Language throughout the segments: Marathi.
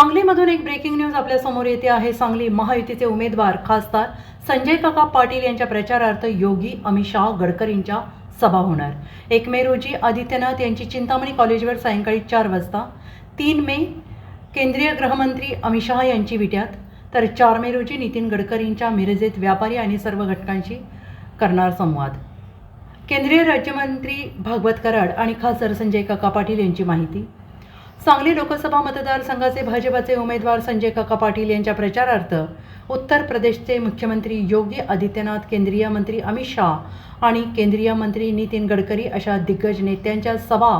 सांगलीमधून एक ब्रेकिंग न्यूज आपल्यासमोर येते आहे. सांगली महायुतीचे उमेदवार खासदार संजय काका पाटील यांच्या प्रचारार्थ योगी अमित शाह गडकरींच्या सभा होणार. एक मे रोजी आदित्यनाथ यांची चिंतामणी कॉलेजवर सायंकाळी चार वाजता तीन मे केंद्रीय गृहमंत्री अमित शहा यांची विट्यात तर चार मे रोजी नितीन गडकरींच्या मिरजेत व्यापारी आणि सर्व घटकांशी करणार संवाद. केंद्रीय राज्यमंत्री भागवत कराड आणि खासदार संजय काका पाटील यांची माहिती सांगली लोकसभा मतदारसंघाचे भाजपाचे उमेदवार संजय काका पाटील यांच्या प्रचारार्थ उत्तर प्रदेशचे मुख्यमंत्री योगी आदित्यनाथ केंद्रीय मंत्री अमित शाह आणि केंद्रीय मंत्री नितीन गडकरी अशा दिग्गज नेत्यांच्या सभा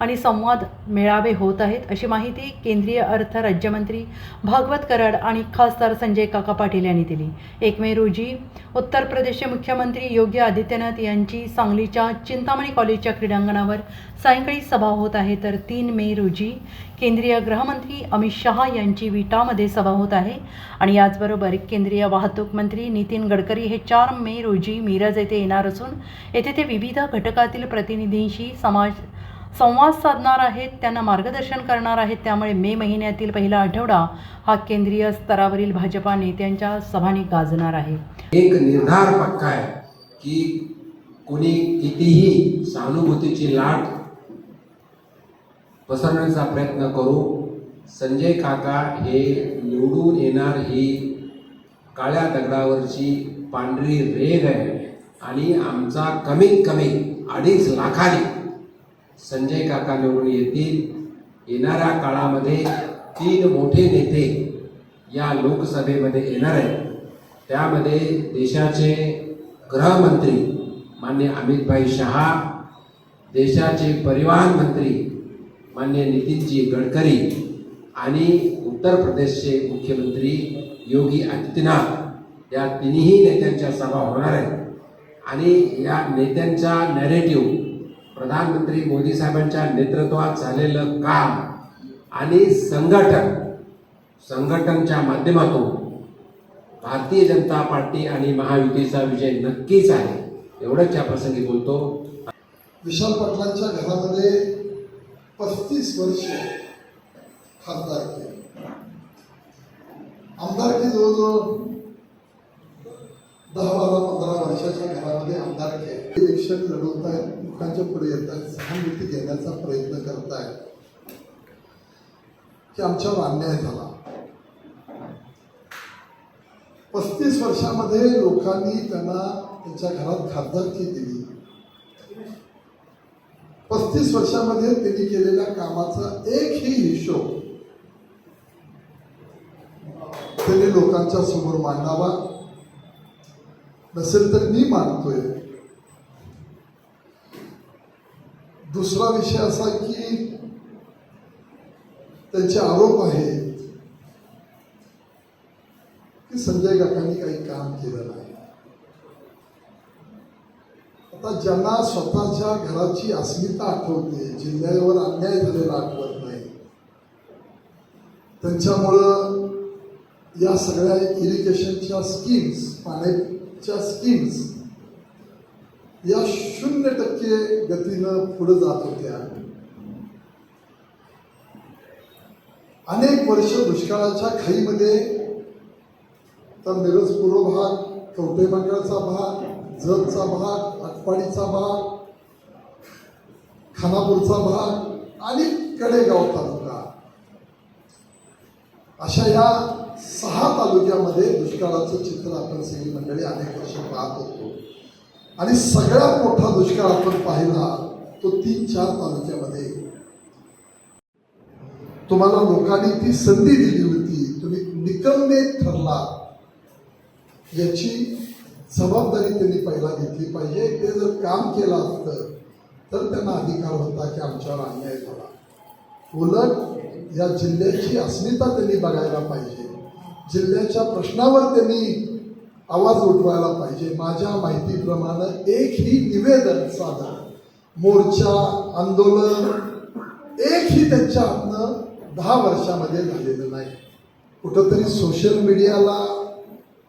आणि संवाद मेळावे होत आहेत. अशी माहिती केंद्रीय अर्थ राज्यमंत्री भागवत कराड आणि खासदार संजय काका पाटील यांनी दिली. एक मे रोजी उत्तर प्रदेशचे मुख्यमंत्री योगी आदित्यनाथ यांची सांगलीच्या चिंतामणी कॉलेजच्या क्रीडांगणावर सायंकाळी सभा होत आहे. तर तीन मे रोजी केंद्रीय गृहमंत्री अमित शहा यांची विटामध्ये सभा होत आहे आणि याचबरोबर केंद्रीय वाहतूक मंत्री नितीन गडकरी हे चार मे रोजी मिरज येथे येणार असून येथे ते विविध घटकातील प्रतिनिधींशी समाज संवाद साधणार आहेत त्यांना मार्गदर्शन करणार आहेत. त्यामुळे मे महिन्यातील पहिला आठवडा हा केंद्रीय स्तरावरील भाजपा नेत्यांच्या सभांनी गाजणार आहे. एक निर्धार पक्का आहे की कोणी कितीही सहानुभूतीची लाट पसरण्याचा प्रयत्न करू संजय काका हे निवडून येणार ही काळ्या दगडावरची पांढरी रेग आहे. आणि आमचा कमीत कमी अडीच लाखाने संजय काका निवडून येतील. येणाऱ्या काळामध्ये तीन मोठे नेते या लोकसभेमध्ये येणार आहेत. त्यामध्ये देशाचे गृहमंत्री मान्य अमितभाई शहा देशाचे परिवहन मंत्री मान्य नितीनजी गडकरी आणि उत्तर प्रदेशचे मुख्यमंत्री योगी आदित्यनाथ या तिन्ही नेत्यांच्या सभा होणार आहेत. आणि या नेत्यांच्या नॅरेटिव्ह प्रधानमंत्री मोदी साहेबांच्या नेतृत्वात झालेलं काम आणि संघटन संघटनच्या माध्यमातून भारतीय जनता पार्टी आणि महायुतीचा विजय नक्कीच आहे. एवढंच या प्रसंगी बोलतो. विशाल पाटलांच्या घरामध्ये पस्तीस वर्ष खासदार आमदारकी जवळजवळ दहा बारा पंधरा वर्षाच्या घरामध्ये आमदार आहे इलेक्शन लढवत आहेत लोकांच्या पुढे येत आहेत सहानुभूती घेण्याचा प्रयत्न करत आहेत की आमच्यावर अन्याय झाला पस्तीस वर्षामध्ये लोकांनी त्यांना त्यांच्या घरात खासदारकी दिली. पस्तीस वर्षामध्ये त्यांनी केलेल्या कामाचा एकही हिशोब त्यांनी लोकांच्या समोर मांडावा. नसेल तर मी मानतोय. दुसरा विषय असा की त्यांचे आरोप आहेत की संजय काकांनी काही काम केलं नाही. आता ज्यांना स्वतःच्या घराची अस्मिता आठवते जिल्ह्यावर अन्याय झालेला आठवत नाही त्यांच्यामुळं या सगळ्या इरिगेशनच्या स्कीम्स च्या स्कीम्स या शून्य टक्के गतीनं पुढे जात होत्या. अनेक वर्ष दुष्काळाच्या खाईमध्ये तर मिरज पूर्व भाग कवठे भाग जतचा भाग आटपाडीचा भाग खानापूरचा भाग आणि कडेगाव तालुका. अशा या सहा तालुक्यामध्ये दुष्काळाचं चित्र आपण सगळी मंडळी अनेक वर्ष पाहत होतो. आणि सगळ्यात मोठा दुष्काळ आपण पाहिला तो तीन चार तालुक्यामध्ये. तुम्हाला लोकांनी ती संधी दिली होती. तुम्ही निकमने ठरला. याची जबाबदारी त्यांनी पहिला घेतली पाहिजे. ते जर काम केलं असतं तर त्यांना अधिकार होता की आमच्यावर अन्याय झाला. उलट या जिल्ह्याची अस्मिता त्यांनी बघायला पाहिजे. जिल्ह्याच्या प्रश्नावर त्यांनी आवाज उठवायला पाहिजे. माझ्या माहितीप्रमाणे एकही निवेदन साधा मोर्चा आंदोलन एकही त्यांच्या हातनं दहा वर्षामध्ये झालेलं नाही. कुठंतरी सोशल मीडियाला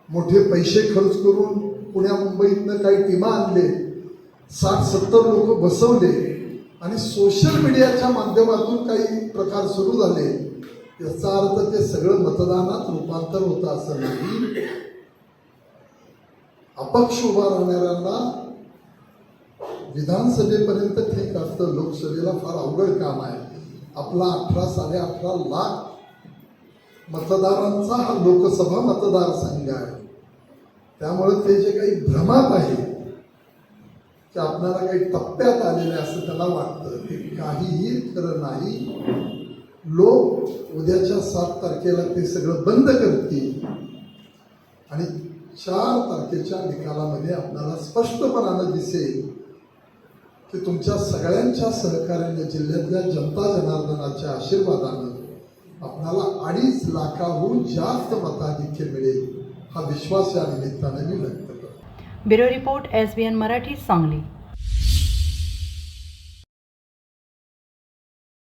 मोठे पैसे खर्च करून पुण्या मुंबईतनं काही टीमा आणले साठ सत्तर लोक बसवले आणि सोशल मीडियाच्या माध्यमातून काही प्रकार सुरू झाले. याचा अर्थ ते सगळं मतदानात रूपांतर होतं असं नाही. अपक्ष उभा राहणाऱ्यांना विधानसभेपर्यंत ठीक असतं. लोकसभेला फार अवघड काम आहे. आपला अठरा साडे अठरा लाख मतदारांचा हा लोकसभा मतदारसंघ आहे. त्यामुळे ते जे काही भ्रमात आहे की आपल्याला काही टप्प्यात आलेले असं त्याला वाटतं. ते काहीही खरं नाही. लोक उद्याच्या सात तारखेला ते सगळं बंद करतील. आणि चार तारखेच्या निकालामध्ये आपल्याला स्पष्टपणानं दिसेल की तुमच्या सगळ्यांच्या सहकार्याने जिल्ह्यातल्या जनता जनार्दनाच्या आशीर्वादानं आपणाला अडीच लाखाहून जास्त मताधिक्य मिळेल हा विश्वास या निमित्तानं मी व्यक्त करतो. Bureau report S B N Marathi Sangli.